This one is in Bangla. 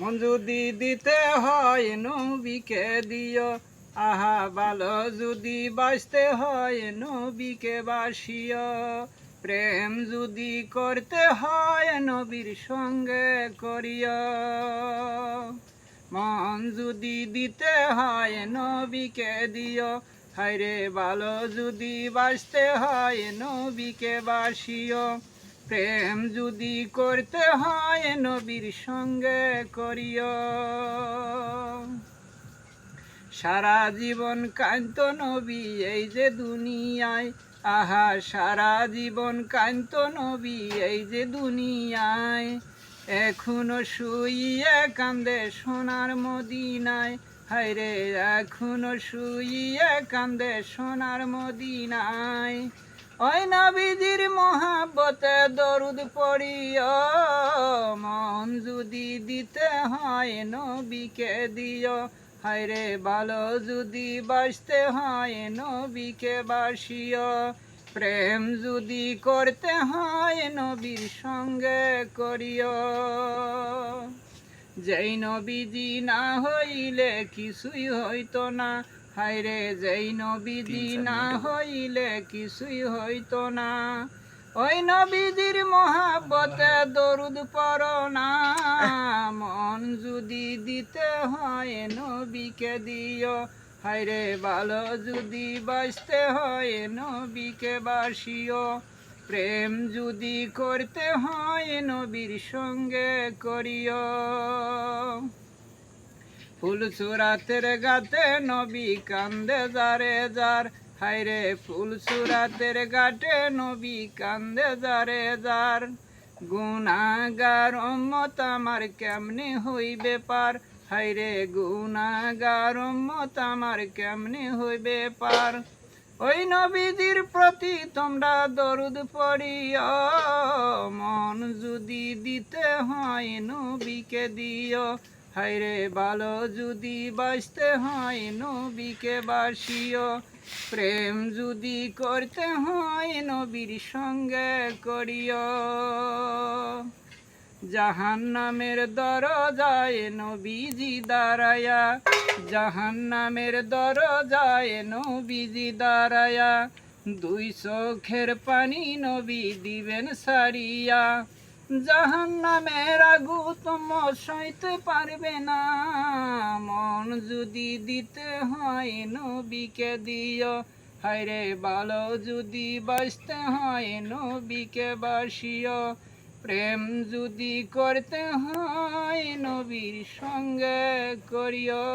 মন যদি দিতে হয় নবীকে দিও। আহা, ভালো যদি বাঁচতে হয় নবীকে বাসিও। প্রেম যদি করতে হয় নবীর সঙ্গে করিও। মন যদি দিতে হয় নবীকে দিও। হায়রে, ভালো যদি বাঁচতে হয় নবীকে বাসিও। প্রেম যদি করতে হয় নবীর সঙ্গে করিও। সারা জীবন কান্ত নবী, এই যে দুনিয়ায়। আহা, সারা জীবন কান্ত নবী, এই যে দুনিয়ায়। এখনও শুইয়ে কান্দে সোনার মদিনায়। হায়রে এখনও শুইয়ে কান্দে সোনার মদিনায়। ওই নবীজির মহাব্বতে দরুদ পড়িও, মন যদি দিতে হয় নবীকে দিও। হায়রে ভালো যদি বাসতে হয় নবীকে বাসিও। প্রেম যদি করতে হয় নবীর সঙ্গে করিও। যেই নবীজি না হইলে কিছুই হইতো না হায়রে যেই নবীজি না হইলে কিছুই হইতো না। ওই নবীজির মহাব্বতে দরুদ পর না। মন যদি দিতে হয় নবীকে দিও। হায়রে ভালো যদি বাঁচতে হয় নবীকে বাসিও। প্রেম যদি করতে হয় নবীর সঙ্গে করিও। ফুল সুরাতের গাতে নবী কান্দে যারে যার। হায়রে ফুল সুরাতের গাতে নবী কান্দে যারে যার। গুনাগার অম্মত আমার কেমনে হইবে পার? হায়রে গুনাগার অম্মত আমার কেমনি হইবে পার? ওই নবীজির প্রতি তোমরা দরুদ পড়িও, মন যদি দিতে হয় নবীকে দিও। হায়রে ভালো যদি বাঁচতে হয় নবীকে বাসিও। প্রেম যদি করতে হয় নবীর সঙ্গে করিও। জাহান নামের দরজায় নবীজি দাঁড়ায়া জাহান নামের দরজায় নবীজি দাঁড়ায়া, দুই চোখের পানি নবী দিবেন সারিয়া। জাহান নামের তোম সইতে পারবে না। মন যদি দিতে হয় নবীকে দিও। হায়রে ভালো যদি বাঁচতে হয় নবীকে বাসিও। প্রেম যদি করতে হয় নবীর সঙ্গে করিও।